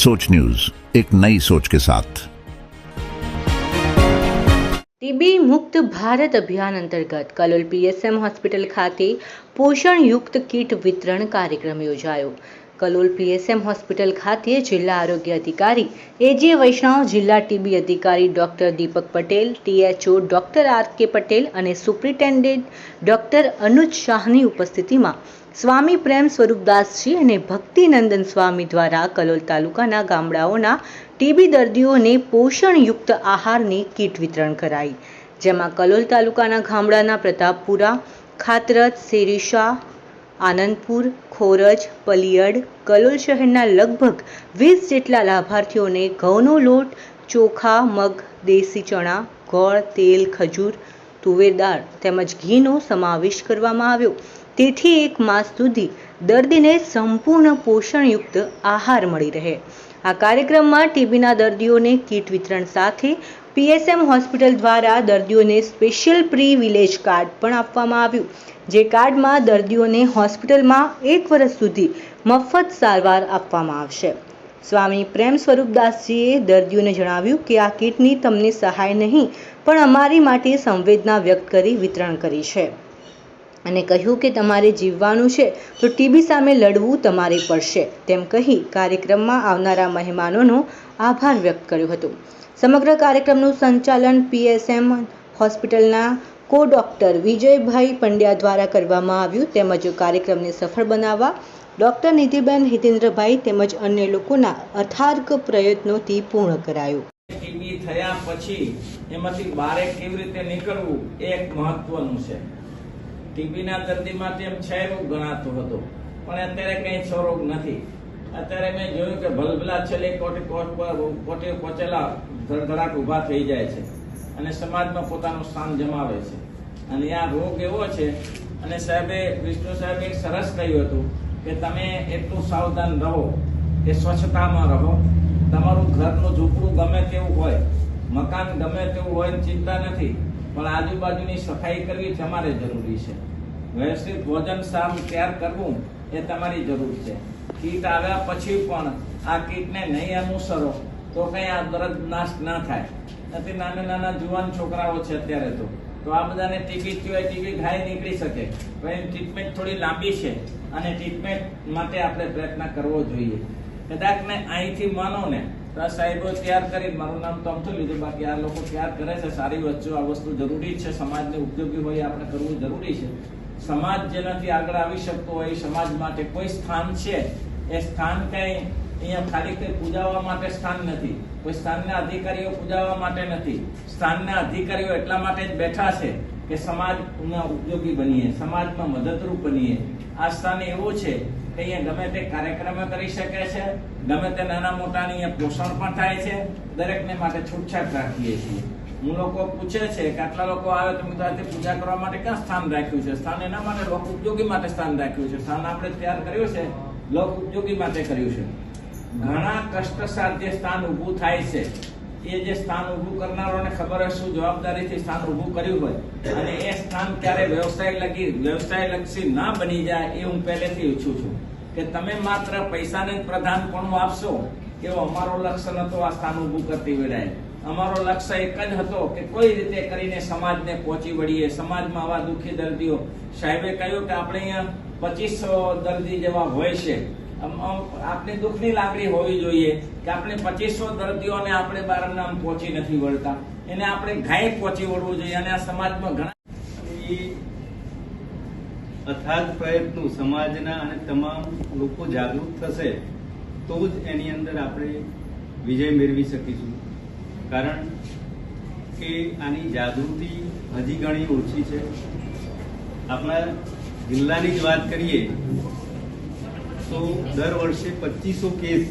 सोच न्यूज एक नई सोच के साथ ટીબી મુક્ત ભારત અભિયાન અંતર્ગત કલોલ પીએસએમ હોસ્પિટલ ખાતે પોષણયુક્ત કીટ વિતરણ કાર્યક્રમ યોજાયો કલોલ પીએસએમ હોસ્પિટલ ખાતે જિલ્લા આરોગ્ય અધિકારી એજે વૈષ્ણવ, જિલ્લા ટીબી અધિકારી doctor Deepak Patel, THO doctor R K Patel અને સુપ્રિન્ટેન્ડન્ટ ડોક્ટર અનુજ શાહની ઉપસ્થિતિમાં સ્વામી પ્રેમ સ્વરૂપદાસજી અને ભક્તિનંદન સ્વામી દ્વારા કલોલ તાલુકાના ગામડાઓના ટીબી દર્દીઓને પોષણયુક્ત આહારની કીટ વિતરણ કરાઈ, જેમાં કલોલ તાલુકાના ગામડાના પ્રતાપપુરા ખાતરત શેરીશા આનંદપુર, ખોરજ, પલિયડ, કલોલ શહેરના લગભગ વીસ જેટલા લાભાર્થીઓને ઘઉંનો લોટ, ચોખા, મગ, દેશી ચણા, ગોળ, તેલ, ખજૂર, તુવેર દાળ તેમજ ઘીનો સમાવેશ કરવામાં આવ્યો. તેથી એક માસ સુધી દર્દીને સંપૂર્ણ પોષણયુક્ત આહાર મળી રહે. આ કાર્યક્રમમાં ટીબીના દર્દીઓને કીટ વિતરણ સાથે પીએસએમ હોસ્પિટલ દ્વારા દર્દીઓને સ્પેશિયલ પ્રી વિલેજ કાર્ડ પણ આપવામાં આવ્યું, જે કાર્ડમાં દર્દીઓને હોસ્પિટલમાં એક વર્ષ સુધી મફત સારવાર આપવામાં આવશે. સ્વામી પ્રેમ સ્વરૂપદાસજીએ દર્દીઓને જણાવ્યું કે આ કીટની તમને સહાય નહીં, પણ અમારી માટે સંવેદના વ્યક્ત કરી વિતરણ કરી છે. અને કહ્યું કે તમારે જીવવાનું છે, તો ટીબી સામે લડવું તમારે પડશે, તેમ કહી કાર્યક્રમમાં આવનારા મહેમાનોનો આભાર વ્યક્ત કર્યો હતો. સમગ્ર કાર્યક્રમનું સંચાલન પીએસએમ હોસ્પિટલના કો ડોક્ટર વિજયભાઈ પંડ્યા દ્વારા કરવામાં આવ્યું, તેમજ કાર્યક્રમને સફળ બનાવવા ડોક્ટર નિધિબેન હિતેન્દ્રભાઈ તેમજ અન્ય લોકોના અથાર્ક પ્રયત્નોથી પૂર્ણ કરાયું. થયા પછી એમાંથી બારે કેવી રીતે નીકળવું એ એક મહત્વનું છે. ટીબીના દર્દીમાં તેમ છે એવું ગણાતું હતું. પણ અત્યારે કઈ સ્વરૂપ નથી. અત્યારે મેં જોયું કે ભલભલા છેલ્લે કોટી કોટી પહોંચેલા ધડધડાટ ઊભા થઈ જાય છે અને સમાજમાં પોતાનું સ્થાન જમાવે છે. અને આ રોગ એવો છે, અને સાહેબે, વિષ્ણુ સાહેબે સરસ કહ્યું હતું કે તમે એટલું સાવધાન રહો, કે સ્વચ્છતામાં રહો. તમારું ઘરનું ઝૂંપડું ગમે તેવું હોય, મકાન ગમે તેવું હોય, ચિંતા નથી. પણ આજુબાજુની સફાઈ કરવી તમારે જરૂરી છે. વ્યવસ્થિત ભોજન સારું તૈયાર કરવું એ તમારી જરૂર છે. કીટ આવ્યા પછી પણ આ કીટને નહીં અનુસરો તો કંઈ આ દરદ નાશ ના થાય. નથી નાના નાના જુવાન છોકરાઓ છે અત્યારે તો. તો આ બધાને ટીબી સિવાય ટીબી ઘાય નીકળી શકે. પણ ટ્રીટમેન્ટ થોડી લાંબી છે અને ટ્રીટમેન્ટ માટે આપણે પ્રયત્ન કરવો જોઈએ. કદાચ ને અહીંથી માનો ને સાહેબો, તૈયાર કરી મારું નામ તો અમથું લીધું બાકી આ લોકો તૈયાર કરે છે, સારી વસ્તુ, આ વસ્તુ જરૂરી છે, સમાજને ઉપયોગી હોય આપણે કરવું જરૂરી છે. સમાજ જેનાથી આગળ આવી શકતો હોય સમાજ માટે કોઈ સ્થાન છે? એ સ્થાન કઈ અહીંયા ખાલી કઈ પૂજાવા માટે સ્થાન નથી. કોઈ સ્થાનના અધિકારીઓ પૂજાવા માટે નથી. સ્થાનના અધિકારીઓ એટલા માટે જ બેઠા છે કે સમાજના ઉપયોગી બનીએ, સમાજમાં મદદરૂપ બનીએ. આ સ્થાન એવું છે અહીંયા ગમે તે કાર્યક્રમ કરી શકે છે, ગમે તે નાના મોટાની અહીંયા પોષણ પણ થાય છે, દરેકને માટે છૂટછાટ રાખીએ છીએ. હું લોકો પૂછે છે કે આટલા લોકો આવે તો મિત્રો પૂજા કરવા માટે ક્યાં સ્થાન રાખ્યું છે? સ્થાન એના માટે, લોક ઉપયોગી માટે સ્થાન રાખ્યું છે? સ્થાન આપણે તૈયાર કર્યું છે? લોક ઉપયોગી માટે કર્યું છે. ઘણા કષ્ટ સાધ્ય સ્થાન ઊભું થાય છે. એ જે સ્થાન ઊભું કરનારોને ખબર હશે, શું જવાબદારીથી સ્થાન ઊભું કર્યું હોય. અને એ સ્થાન ક્યારે વ્યવસાય લગી, વ્યવસાય લક્ષી ના બની જાય, એ હું પહેલેથી ઈચ્છું છું. કે તમે માત્ર પૈસાને જ પ્રધાનપણું આપશો, એવો અમારો લક્ષ્ય નતો આ સ્થાન ઊભું કરતી વેળાએ. અમારો લક્ષ્ય એક જ હતો કે કોઈ રીતે કરીને સમાજને પહોંચી વળીએ. સમાજમાં આવા દુઃખી દર્દીઓ. સાહેબે કહ્યું કે આપણે અહીંયા પચીસો દર્દી જેવા હોય છે. આપણે દુઃખની લાગણી હોવી જોઈએ કે આપણે પચીસો દર્દીઓને આપણે બારનામ પહોંચી નથી વળતા. એને આપણે ઘાય પહોંચી વળવું જોઈએ અને આ સમાજમાં ઘણા અથાગ પ્રયત્નો સમાજના અને તમામ લોકો જાગૃત થશે તો જ એની અંદર આપણે વિજય મેળવી શકીશું. કારણ કે આની જાગૃતિ હજી ઘણી ઓછી છે. આપણા જિલ્લાની જ વાત કરીએ તો દર વર્ષે પચીસો કેસ.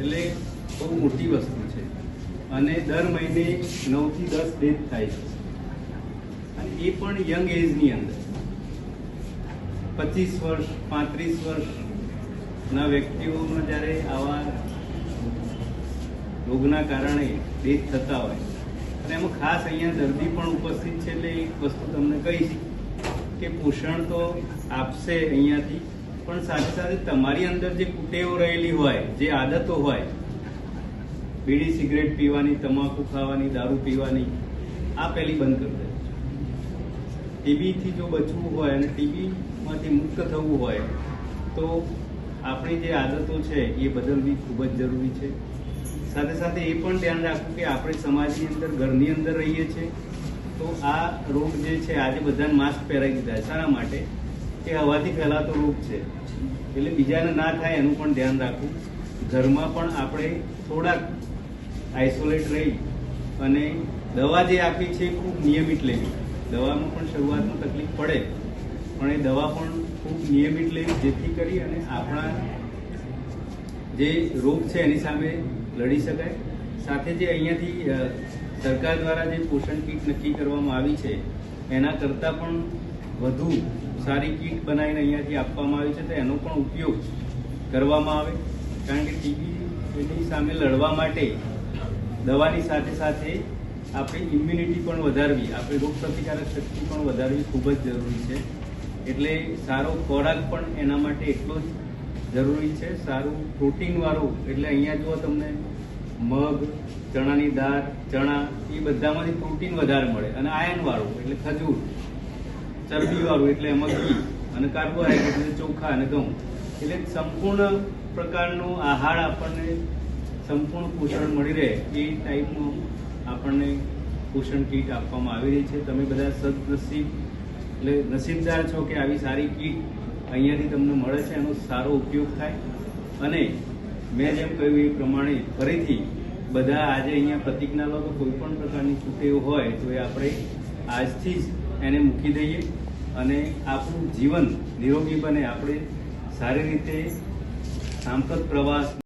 એટલે બહુ મોટી વસ્તુ છે. અને દર મહિને નવથી દસ ડેથ થાય છે. અને એ પણ યંગ એજની અંદર. પચીસ વર્ષ, પાંત્રીસ વર્ષના વ્યક્તિઓમાં જ્યારે આવા રોગના કારણે ડેથ થતા હોય. અને એમાં ખાસ અહીંયા દર્દી પણ ઉપસ્થિત છે એટલે એક વસ્તુ તમને કહીશ. કે પોષણ તો આપશે અહીંયાથી, પણ સાથે સાથે તમારી અંદર જે કુટેવો રહેલી હોય, જે આદતો હોય, બીડી સિગરેટ પીવાની, તમાકુ ખાવાની, દારૂ પીવાની, આ પહેલી બંધ કરી દે. ટીબીથી જો બચવું હોય અને ટીબીમાંથી મુક્ત થવું હોય, તો આપણી જે આદતો છે એ બદલવી ખૂબ જ જરૂરી છે. સાથે સાથે એ પણ ધ્યાન રાખવું કે આપણે સમાજની અંદર, ઘરની અંદર રહીએ છીએ તો આ રોગ જે છે, આજે બધાને માસ્ક પહેરાવી દીધા શાના માટે? કે હવાથી ફેલાતો રોગ છે. એટલે બીજાને ના થાય એનું પણ ધ્યાન રાખવું. ઘરમાં પણ આપણે થોડાક આઇસોલેટ રહી અને દવા જે આપી છે ખૂબ નિયમિત લેવી. દવામાં પણ શરૂઆતમાં તકલીફ પડે, પણ એ દવા પણ ખૂબ નિયમિત લેવી, જેથી કરી અને આપણા જે રોગ છે એની સામે લડી શકાય. સાથે જે અહીંયાથી સરકાર દ્વારા જે પોષણ કીટ નક્કી કરવામાં આવી છે, એના કરતાં પણ વધુ સારી કીટ બનાવીને અહીંયાથી આપવામાં આવી છે, તો એનો પણ ઉપયોગ કરવામાં આવે. કારણ કે ટીબી એની સામે લડવા માટે દવાની સાથે સાથે આપણી ઇમ્યુનિટી પણ વધારવી, આપણી રોગ પ્રતિકારક શક્તિ પણ વધારવી ખૂબ જ જરૂરી છે. એટલે સારો ખોરાક પણ એના માટે એટલો જ જરૂરી છે. સારું પ્રોટીનવાળો એટલે અહીંયા જો તમને મગ, ચણાની દાળ, ચણા, એ બધામાંથી પ્રોટીન વધારે મળે. અને આયન વાળું, એટલે ખજૂર, ચરબી વાળું, એટલે એમાં ઘી અને કાર્બોહાઈડ્રેટ એટલે ચોખા અને ઘઉં. એટલે સંપૂર્ણ પ્રકારનો આહાર આપણને સંપૂર્ણ પોષણ મળી રહે એ ટાઈપનું આપણને પોષણ કીટ આપવામાં આવી રહી છે. તમે બધા સદનસીબ, એટલે નસીબદાર છો કે આવી સારી કીટ અહીંયાથી તમને મળે છે, એનો સારો ઉપયોગ થાય. અને મેં જેમ કહ્યું એ પ્રમાણે ફરીથી બધા આજે અહીંયા પ્રતિજ્ઞા લો તો કોઈ પણ પ્રકારની કુટેવ હોય તો એ આપણે આજથી જ એને મૂકી દઈએ અને આપણું જીવન નિરોગી બને. આપણે સારી રીતે સાંપ્રત પ્રવાસ